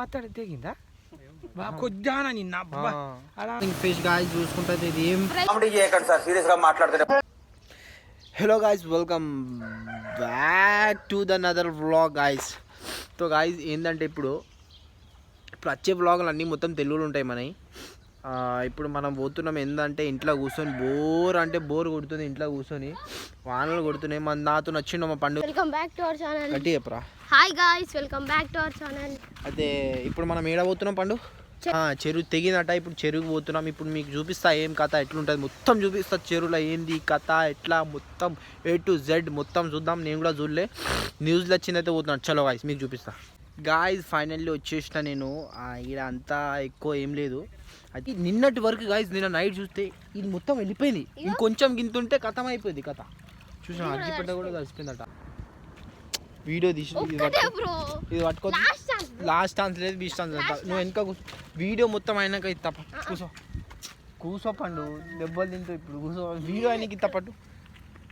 మాట్లాడి తెగిందా బా కొద్దిగా నిన్న అబ్బా అలా ఫిష్ గాయస్ చూసుకుంటే ఇది ఏం కామెడీ చేయకండి సార్ సీరియస్గా మాట్లాడుతుంటే hello guys welcome back to the another vlog guys so guys ఏంటంటే ఇప్పుడు ఇప్పుడు వచ్చే వ్లాగులు అన్నీ మొత్తం తెలుగులో ఉంటాయి మనవి. ఇప్పుడు మనం పోతున్నాం ఏంటంటే ఇంట్లో కూర్చొని బోర్ అంటే బోర్ కొడుతుంది ఇంట్లో కూర్చొని. వానలు కొడుతున్నాయి. మన నాతో నచ్చిండు మా పండుగ. Welcome back to our channel. గట్టి చెప్పరా? Hi guys welcome back to our channel. అయితే ఇప్పుడు మనం ఏడ పోతున్నాం పండు? ఆ, చెరువు తెగినట ఇప్పుడు చెరువు పోతున్నాం. ఇప్పుడు మీకు చూపిస్తా ఏం కథ ఎట్లుంటుంది. మొత్తం చూపిస్తా చెరువులో ఏంది కథ ఎట్లా మొత్తం ఏ టు జెడ్ మొత్తం చూద్దాం. నేను కూడా చూడలే. న్యూస్లో వచ్చిందైతే పోతున్నాను. చలో గాయస్ మీకు చూపిస్తా. గాయస్ ఫైనల్లీ వచ్చేసిన నేను. ఈడ అంతా ఎక్కువ ఏం లేదు. అది నిన్నటి వరకు గాయస్ నిన్న నైట్ చూస్తే ఇది మొత్తం వెళ్ళిపోయింది. ఇంకొంచెం గింతుంటే కథం. అయిపోయింది కథ చూసిన అగ్గిపెట్ట కూడా కలిసిపోయిందట. వీడియో తీసి ఇది పట్టుకో. ఇది లాస్ట్ ఛాన్స్ లేదు బీ ఛాన్స్ నువ్వు వెనక వీడియో మొత్తం అయినాక ఇత్త కూర్చో కూర్చో. పండు దెబ్బలు తింటూ ఇప్పుడు కూర్చో. వీడియో అయినకి ఇత్త పట్టు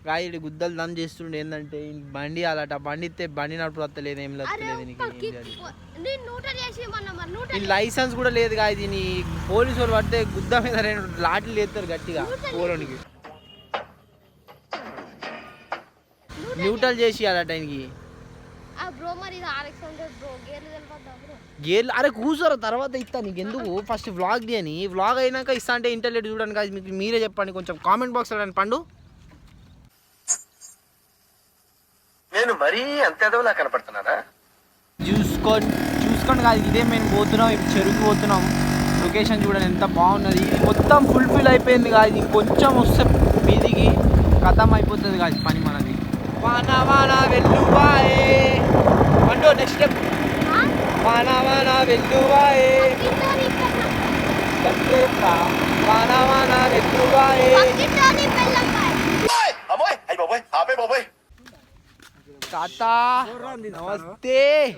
రాయుడు గుద్దలు దమ్ చేస్తుండే ఏంటంటే బండి అలాట బండి ఇస్తే బండి నడుపు వస్తలేదు ఏం నూటలు లైసెన్స్ కూడా లేదు కాదు దీని పోలీసు వాళ్ళు పడితే గుద్ద మీద రెండు లాట్లు లేస్తారు గట్టిగా పోలోనికి న్యూట్రల్ చేసి అలాట ఆయనకి గేర్లు అరే కూర్చోరు తర్వాత ఇస్తా నీకు ఎందుకు? ఫస్ట్ వ్లాగ్ అని వ్లాగ్ అయినాక ఇస్తా అంటే ఇంటర్నెట్ చూడండి కాదు మీకు మీరే చెప్పండి కొంచెం కామెంట్ బాక్స్ అని పండు. నేను మరీ అంత ఎదవలా కనపడుతున్నారా చూసుకోండి చూసుకోండి కాదు ఇదే మేము పోతున్నాం ఇప్పుడు చెరువుకి పోతున్నాం. లొకేషన్ చూడండి ఎంత బాగున్నది. ఇది మొత్తం ఫుల్ఫిల్ అయిపోయింది కాదు ఇది కొంచెం వస్తే మీదికి ఖతం అయిపోతుంది కాదు పని మనది. వాన వాన వెల్లువాయే పండు నెక్స్ట్ స్టెప్ వాన వాన వెల్లువాయే వాన వాన వెల్లువాయే పక్కింట్లోని పెళ్ళంకాయ అమ్మోయ్ అయ్యి బాబోయ్ ఆపే బాబోయ్. తాత నమస్తే.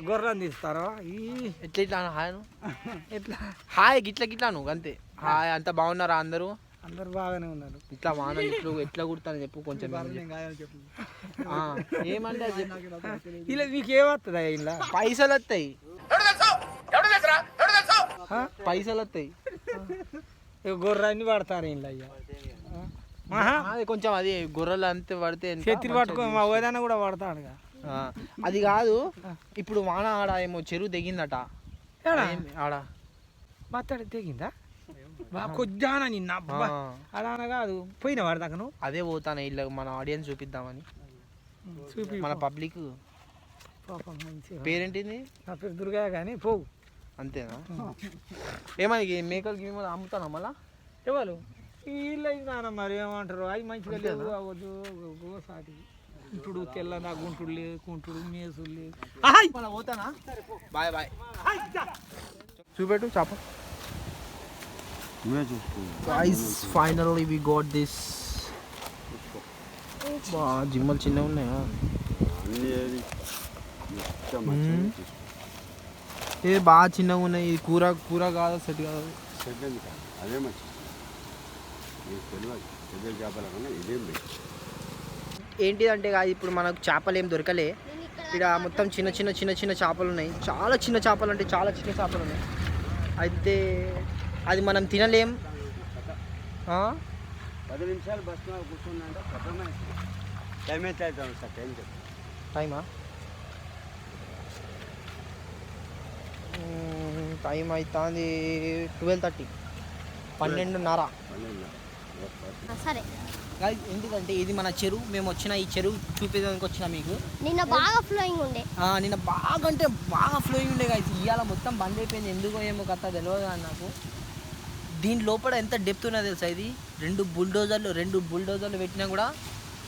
గొర్రెని తీస్తారో? ఈ. ఎట్లా ఇట్లా హాయ్. ఎట్లా? హాయ్ గిట్ల గిట్లా నువ్వు అంతే. హాయ్ అంత బాగున్నారా అందరూ? అందరు బాగానే ఉన్నారు. ఇట్లా వాన ఇట్లు ఎట్లా కుడతాను చెప్పు కొంచెం ఏమంటే. ఇలా మీకు ఏమవుతుందా ఇలా? పైసలు వస్తాయి. పైసలు వస్తాయి. గొర్రెని పడతారు ఇలా అయ్యా కొంచెం అది గొర్రెలు అంతే పడితే ఎంత చేతిని పట్టుకో మా ఓదైనా కూడా పడతాడుగా. ఆ, అది కాదు ఇప్పుడు వాన ఆడ ఏమో చెరువు తెగిందట. ఆడ? మాట్లాడి తెగిందా? బా కొద్దిగా నిన్న? అలా అది పోయిన వాడదాకా నువ్వు? అదే పోతాను ఇళ్ళ మన ఆడియన్స్ చూపిద్దామని. చూపి మన పబ్లిక్. పేరేంటిది? నా పేరు దుర్గా కానీ పోవు. అంతేనా? ఏమని మేకలు గిమ్మలు అమ్ముతానా మళ్ళా? ఎవరు? వీళ్ళు నాన్న మరి ఏమంటారు? అవి మంచిగా లేవు అవ్వద్దు గోసాటి గుంటుడు తెల్లదా గుంటుడు లేదు కుంటుడు మేసుడు లేదు మళ్ళీ పోతానా? Bye bye. చూపెట్టు చాప. Guys finally we got this బా జిమ్మలు చిన్నగా ఉన్నాయా. ఏ బాగా చిన్నగా ఉన్నాయి. కూర కూర కాదు సెట్ కాదు? అదే మంచి తెలియదు పెద్ద చేపల కన్నా ఇదేం బెస్ట్ ఏంటిదంటే కాదు ఇప్పుడు మనకు చేపలు ఏం దొరకలే. ఇక్కడ మొత్తం చిన్న చిన్న చిన్న చిన్న చేపలు ఉన్నాయి. చాలా చిన్న చేపలు అంటే చాలా చిన్న చేపలు ఉన్నాయి. అయితే అది మనం తినలేం? పది నిమిషాలు బస్ కూర్చున్నాంటే ప్రథమ టైం అయితే అవుతాం సార్ టైం టైమా టైం అవుతుంది ట్వెల్వ్ థర్టీ పన్నెండున్నర. పన్నెండు ఆ, సరే. ఎందుకంటే ఇది మన చెరువు మేము వచ్చిన ఈ చెరువు చూపించడానికి వచ్చిన మీకు. నిన్న బాగా ఫ్లోయింగ్ ఉండే. నిన్న బాగా అంటే బాగా ఫ్లోయింగ్ ఉండే guys. ఇవాళ మొత్తం బంద్ అయిపోయింది. ఎందుకో ఏమో కథ తెలియదు కానీ నాకు. దీని లోపల ఎంత డెప్త్ ఉన్నదో తెలుసా ఇది? రెండు బుల్డోజర్లు రెండు బుల్డోజర్లు పెట్టినా కూడా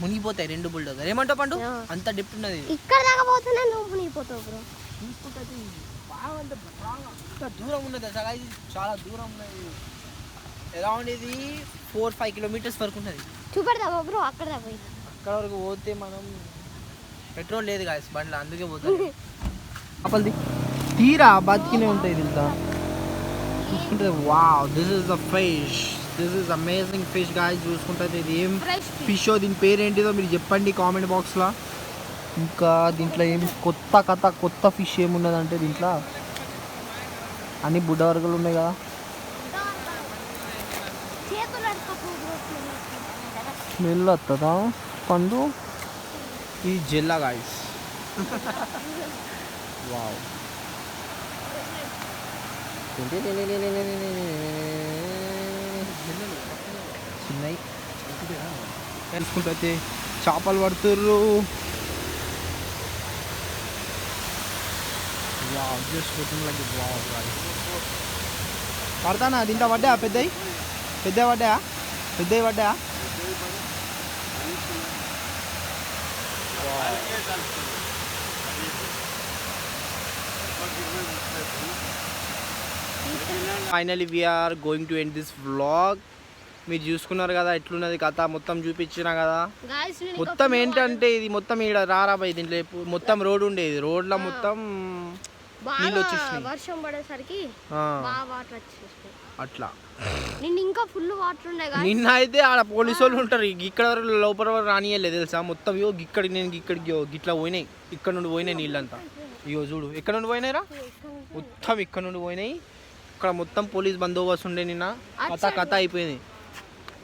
మునిగిపోతాయి రెండు బుల్డోజర్ ఏమంటావు పండు. అంత డెప్త్ ఉన్నది. ఇక్కడ దాకా పోతున్నా నువ్వు మునిగిపోతావు బ్రో బాగా అంటే బాగా అంత దూరం ఉన్నది చాలా దూరం ఉన్నది ఎలా ఉండేది ఫోర్ ఫైవ్ కిలోమీటర్స్ వరకు ఉన్నది చూపెడతావా బ్రో? అక్కడ పోయి? అక్కడ వరకు పోతే మనం పెట్రోల్ లేదు కాదు బండ్లో అందుకే పోతాం అప్పలది. తీరా బతికినే ఉంటాయి దీంట్లో చూసుకుంటే wow this is the fish this is amazing fish guys చూసుకుంటే ఇది ఏం ఫిష్ దీని పేరు ఏంటిదో మీరు చెప్పండి కామెంట్ బాక్స్లో ఇంకా దీంట్లో ఏం కొత్త కథ కొత్త ఫిష్ ఏమున్నదంటే దీంట్లో? అన్ని బుడ్డ వర్గాలు ఉన్నాయి కదా. స్మెల్ వస్తుందా పండు ఈ జెల్లా గాయస్ వావ్ చిన్నవి తెలుసుకుంటే చేపలు పడుతుర్రు వావ్ జస్ట్ వావ్ గాయస్ పడతానా దీంట్లో పడ్డా పెద్దవి పెద్ద పడ్డా పెద్దవి పడ్డా finally we are going to end this vlog మీరు చూసుకున్నారు కదా ఎట్లున్నది కథ మొత్తం చూపించిన కదా. మొత్తం ఏంటంటే ఇది మొత్తం ఈడ రారాబాయి దీంట్లో మొత్తం రోడ్ ఉండేది. రోడ్లో మొత్తం నీళ్ళు బాగా వచ్చేసినాయి. వర్షం పడేసరికి ఆ, బాగా వాటర్ వచ్చేసినాయి. అట్లా. నిన్న ఇంకా ఫుల్ వాటర్ ఉన్నాయి నిన్న అయితే ఆడ పోలీసు వాళ్ళు ఉంటారు ఇక్కడ వరకు లోపల వరకు రానియలేదు తెలుసా? మొత్తం ఇగో ఇక్కడికి నేను ఇక్కడికి ఇగో గిట్లా పోయినాయి. ఇక్కడ నుండి పోయినాయి నీళ్ళంతా. ఇగో చూడు ఎక్కడ నుండి పోయినాయిరా? మొత్తం ఇక్కడ నుండి పోయినాయి. ఇక్కడ మొత్తం పోలీస్ బందోబస్తు ఉండే నిన్న. కథ కథ అయిపోయింది.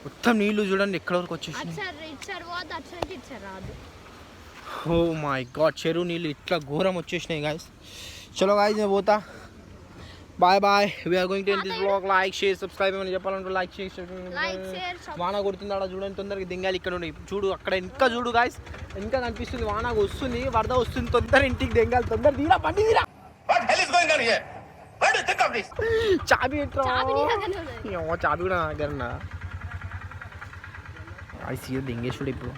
మొత్తం నీళ్ళు చూడండి ఎక్కడ వరకు రాదు. ఓ మై గాడ్ చెరువు నీళ్ళు ఇట్లా ఘోరం వచ్చేసినాయి గాయస్ చలో గాయస్ నేను పోతా bye bye we are going to this blog like share subscribe అని చెప్పాలంటే లైక్ షేర్ వాన కొడుతుంది అక్కడ చూడండి తొందరగా దింగాలి ఇక్కడ నుండి చూడు అక్కడ ఇంకా చూడు గాయస్ ఇంకా కనిపిస్తుంది వాన వస్తుంది వరద వస్తుంది తొందర ఇంటికి దింగాలి తొందర తీరా బండి తీరా. What hell is going on here why do think of this చాబీ ఎట్రా? చాబీ కూడా నా దగ్గర ఉన్నా ఐ సీ దింగేశ్వరుడు ఇప్పుడు.